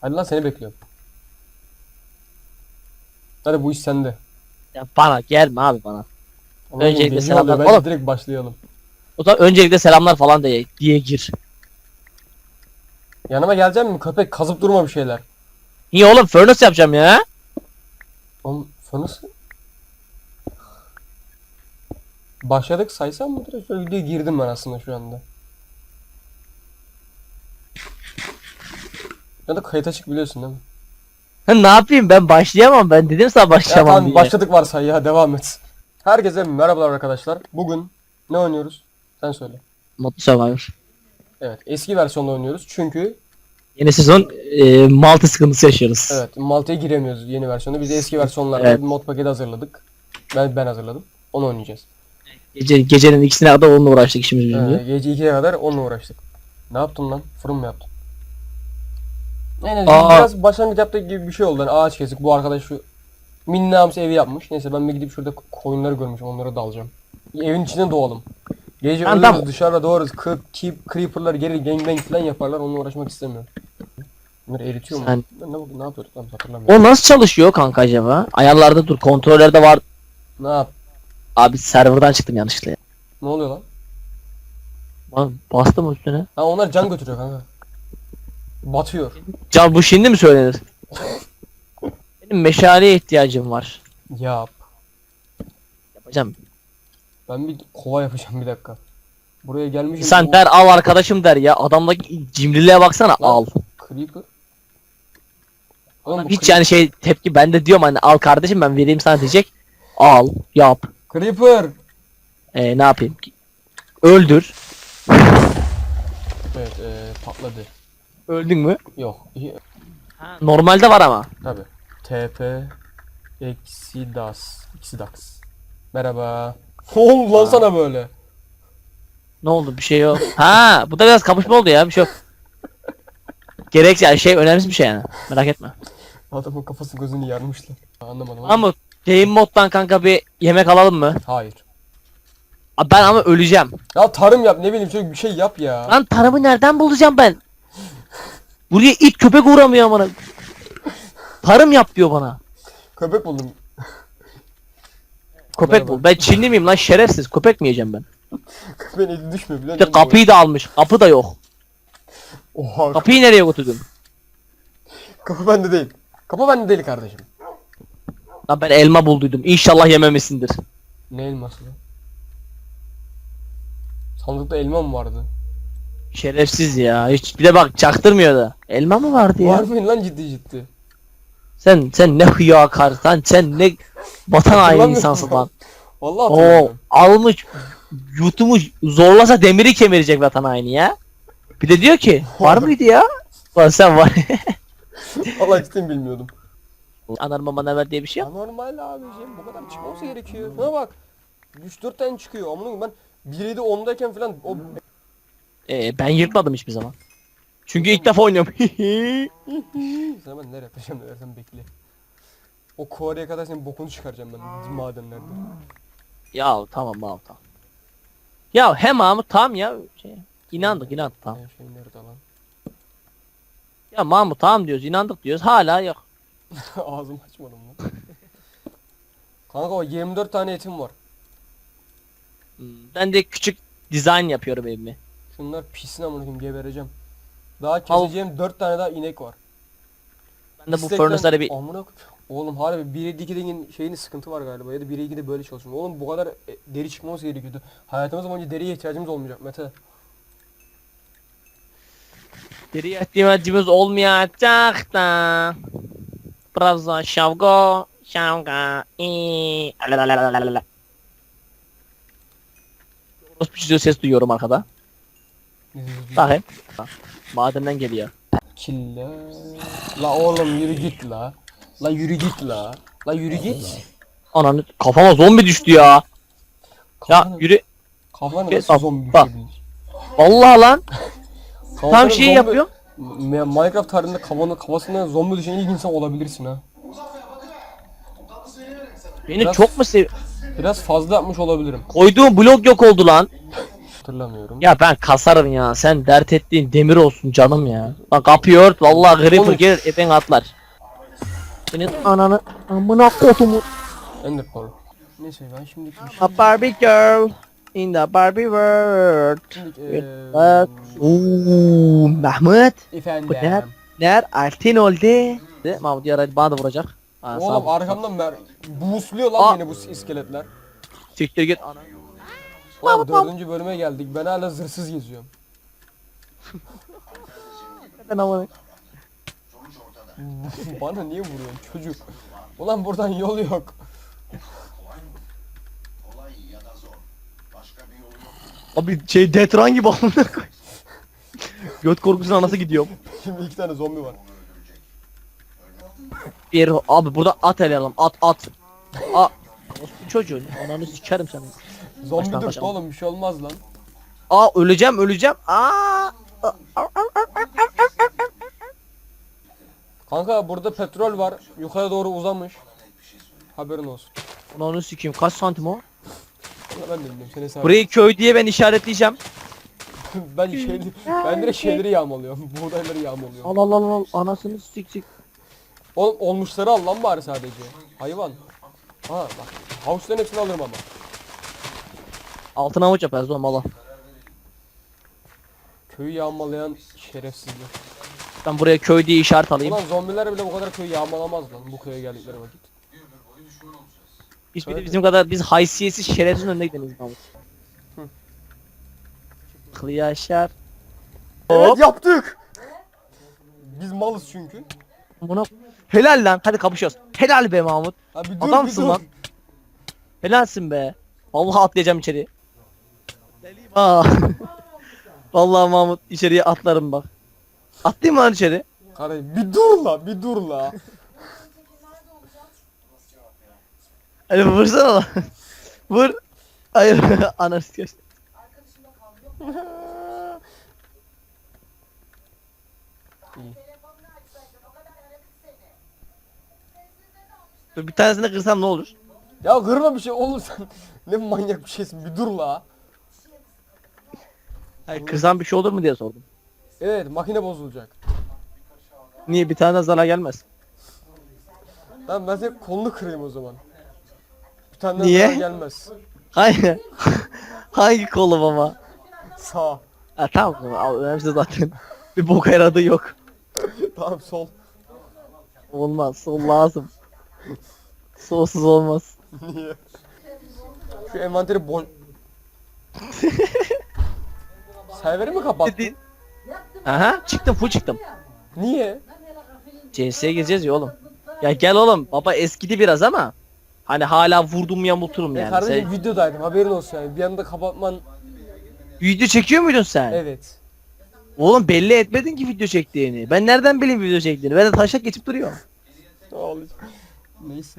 Hadi lan seni bekliyorum. Hadi bu iş sende. Ya bana gelme abi bana. Ama Öncelikle selamlar. oluyor. Bence Oğlum. direkt başlayalım. O zaman öncelikle selamlar falan diye, diye gir. Yanıma gelecek mi köpek? Kazıp durma bir şeyler. Niye oğlum furnace yapacağım ya? Oğlum fırnası... Başladık saysam mı direkt? Şöyle videoya girdim ben aslında şu anda. Ya da kayıt açık biliyorsun değil mi? Ha, ne yapayım ben başlayamam ben dedim sana Ya başlayamam tamam diye. başladık varsay ya devam et. Herkese merhabalar arkadaşlar. Bugün ne oynuyoruz? Sen söyle. Mutlu Survivor. Evet eski versiyonda oynuyoruz çünkü Yeni sezon e, Malta sıkıntısı yaşıyoruz. evet Malta'ya giremiyoruz yeni versiyonda. Biz de eski versiyonlarda Evet. bir mod paketi hazırladık. Ben ben hazırladım. Onu oynayacağız. Gece, gecenin ikisine kadar onunla uğraştık işimiz Ee, bitince. gece 2'ye kadar onunla uğraştık. Ne yaptın lan? Fırın mı yaptın? Yani Aa. biraz başlangıç yaptık gibi bir şey oldu. Yani ağaç kesik. Bu arkadaş şu minnamsı evi yapmış. Neyse ben bir gidip şurada koyunları görmüşüm. Onlara dalacağım. Evin içine doğalım. Gece Tamam, ölürüz tamam. dışarıda doğarız. Kır, keep, creeperlar gelir gangbang falan yaparlar. Onunla uğraşmak istemiyorum. Bunları eritiyor mu? Sen- Ne, ne, ne yapıyorduk lan hatırlamıyorum. O nasıl çalışıyor kanka acaba? Ayarlarda dur kontrollerde var. Ne yap? Abi serverdan çıktım yanlışlıkla. ya. Ne oluyor lan? Lan Bastım üstüne. Ha onlar can götürüyor kanka. Batıyor. Can bu şimdi mi söylenir? Benim meşaleye ihtiyacım var. Yap. Yapacağım. Ben bir kova yapacağım bir dakika. Buraya gelmişim. Sen der al arkadaşım der ya. Adamdaki cimriliğe baksana al. Creeper. Oğlum Hiç Creep- yani şey tepki ben de diyorum hani al kardeşim ben vereyim sana diyecek. Al yap. Creeper. E, ne yapayım? Öldür. Evet ee, patladı. Öldün mü? Yok. Normalde var ama. Tabi. TP eksi das. Eksi dax. Merhaba. Oğlum lan sana böyle. Ne oldu bir şey yok. Ha bu da biraz kapışma oldu ya bir şey yok. Gerekse yani şey önemsiz bir şey yani. Merak etme. Adamın kafası gözünü yarmışlar. Anlamadım. Ama game moddan kanka bir yemek alalım mı? Hayır. Abi ben ama öleceğim. Ya tarım yap ne bileyim çocuk bir şey yap ya. Lan tarımı nereden bulacağım ben? Buraya ilk köpek uğramıyor bana. Tarım yap diyor bana. Köpek buldum. Köpek Merhaba. bul. Ben Çinli miyim lan şerefsiz. Köpek mi yiyeceğim ben? Köpeğin eli düşmüyor biliyor Bir de kapıyı da almış. Kapı da yok. Oha. Kapıyı nereye götürdün? Kapı bende değil. Kapı bende değil kardeşim. Lan ben elma bulduydum. İnşallah yememişsindir. Ne elması lan? Sandıkta elma mı vardı? Şerefsiz ya. Hiç bir de bak çaktırmıyor da. Elma mı vardı ya? Var mı lan ciddi ciddi? Sen sen ne hıyakar sen sen ne vatan haini insansın lan. Vallahi Oo almış yutmuş zorlasa demiri kemirecek vatan haini ya. Bir de diyor ki var mıydı ya? Lan sen var. Vallahi cidden bilmiyordum. Ne ver diye bir şey yok. Anormal abiciğim bu kadar çıkması gerekiyor. Şuna bak. 3-4 tane çıkıyor. Amına ben 1'ydi 10'dayken falan o Ee, ben yırtmadım hiçbir zaman. Çünkü ilk defa oynuyorum. Sana ben nereye yapacağım dersen bekle. O Kore'ye kadar senin bokunu çıkaracağım ben madenlerde. ya tamam tamam tamam. Ya hem Mahmut tamam ya. Şey, inandık inandık tamam. Her şey nerede lan? Ya Mahmut tamam diyoruz inandık diyoruz hala yok. Ağzımı açmadım lan. Kanka o 24 tane etim var. Hmm, Ben de küçük dizayn yapıyorum evimi. Şunlar pisin amına koyayım gebereceğim. Daha keseceğim 4 tane daha inek var. Ben de bu furnace'ları bir Amına. Oğlum harbi 1'e 2'de şeyin sıkıntı var galiba ya da 1'e 2'de böyle çalışıyorum. Oğlum bu kadar e, deri çıkmamız gerekiyordu. Hayatımız boyunca deriye ihtiyacımız olmayacak Mete. deri ihtiyacımız olmayacak da. Daha şavgo. Şavga. iii, alalalalala. Orospu çocuğu ses duyuyorum arkada. Bak, Madenden geliyor. Killa. La oğlum yürü git la. La yürü git la. La yürü git. Ananı kafama zombi düştü ya. Ya Kafana, yürü. kafana Bir- nasıl zombi bak. düşebilir? Vallahi lan. Kafana Tam şey zombi- yapıyor. M- Minecraft tarihinde kafanı, kafasına zombi düşen ilk insan olabilirsin ha. Beni Biraz- çok mu sev... Biraz fazla yapmış olabilirim. Koyduğum blok yok oldu lan. Hatırlamıyorum. Ya ben kasarım ya. Sen dert ettiğin demir olsun canım ya. Bak kapıyı ört. Vallahi Creeper Oğlum. gelir epen atlar. Senin ananı amına kodumu. Ender Pearl. Neyse ben şimdi A Barbie girl in the Barbie world. Şimdi Bak. eee Ooo Mahmut. efendim. Bu ne? Ner altın oldu. De, Mahmut yaraydı bana da vuracak. Ha, sağ Oğlum ol. arkamdan mer boostluyor lan Aa. beni bu iskeletler. Siktir git ana. Oğlum dördüncü bölüme geldik. Ben hala zırhsız geziyorum. Ben amına. Bana niye vuruyorsun çocuk? Ulan buradan yol yok. Abi şey Detran gibi amına koy. Göt korkusunun anası gidiyor. Şimdi iki tane zombi var. Bir abi burada at ele alalım at at. A Orospu çocuğu ananı sikerim seni. Zombi Baştan dur başlayalım. oğlum bir şey olmaz lan. Aa öleceğim öleceğim. Aa. Kanka burada petrol var. Yukarı doğru uzamış. Haberin olsun. Ananı sikeyim kaç santim o? Ben de bilmiyorum seni sağ Burayı köy diye ben işaretleyeceğim. ben şeyleri, ben direkt şeyleri yağmalıyorum. Buğdayları yağmalıyorum. Al al al al anasını sik sik. Oğlum olmuşları al lan bari sadece. Hayvan. Ha bak. Havuçların hepsini alırım ama. Altına avuç yaparız oğlum Allah. Köyü yağmalayan şerefsizler. Ben buraya köy diye işaret alayım. Ulan zombiler bile bu kadar köyü yağmalamaz lan bu köye geldikleri vakit. Hiçbiri bizim kadar biz haysiyetsiz şerefsizin önünde gideniz Mahmut. Hı. Kılı yaşar. Evet yaptık. Biz malız çünkü. Buna helal lan hadi kapışıyoruz. Helal be Mahmut. Ha bir dur Adamsın bir dur. lan. Helalsin be. Vallahi atlayacağım içeri. Aa. Vallahi Mahmut içeriye atlarım bak. Atlayayım mı lan içeri? Kardeşim bir dur la bir dur la. Hadi vursana lan. Vur. Hayır anasını kaçtı. Dur bir tanesini kırsam ne olur? Ya kırma bir şey oğlum sen. Ne manyak bir şeysin bir dur la. Hayır kırsam bir şey olur mu diye sordum. Evet makine bozulacak. Niye bir tane zarar gelmez? Tamam ben senin kolunu kırayım o zaman. Bir tane Niye? zarar gelmez. Hayır. Hangi kolum ama? Sağ. Ha tamam al, önemsiz zaten. bir boka yaradığı yok. tamam sol. Olmaz. Sol lazım. Solsuz olmaz. Niye? Şu envanteri boş... Serveri mi kapattın? Aha çıktım full çıktım. Niye? CS'ye gireceğiz ya oğlum. Ya gel oğlum baba eskidi biraz ama hani hala vurdum Ya yani. kardeşim Sen videodaydım haberin olsun yani. Bir anda kapatman... video çekiyor muydun sen? Evet. Oğlum belli etmedin ki video çektiğini. Ben nereden bileyim video çektiğini? Ben de taşak geçip olacak? Neyse.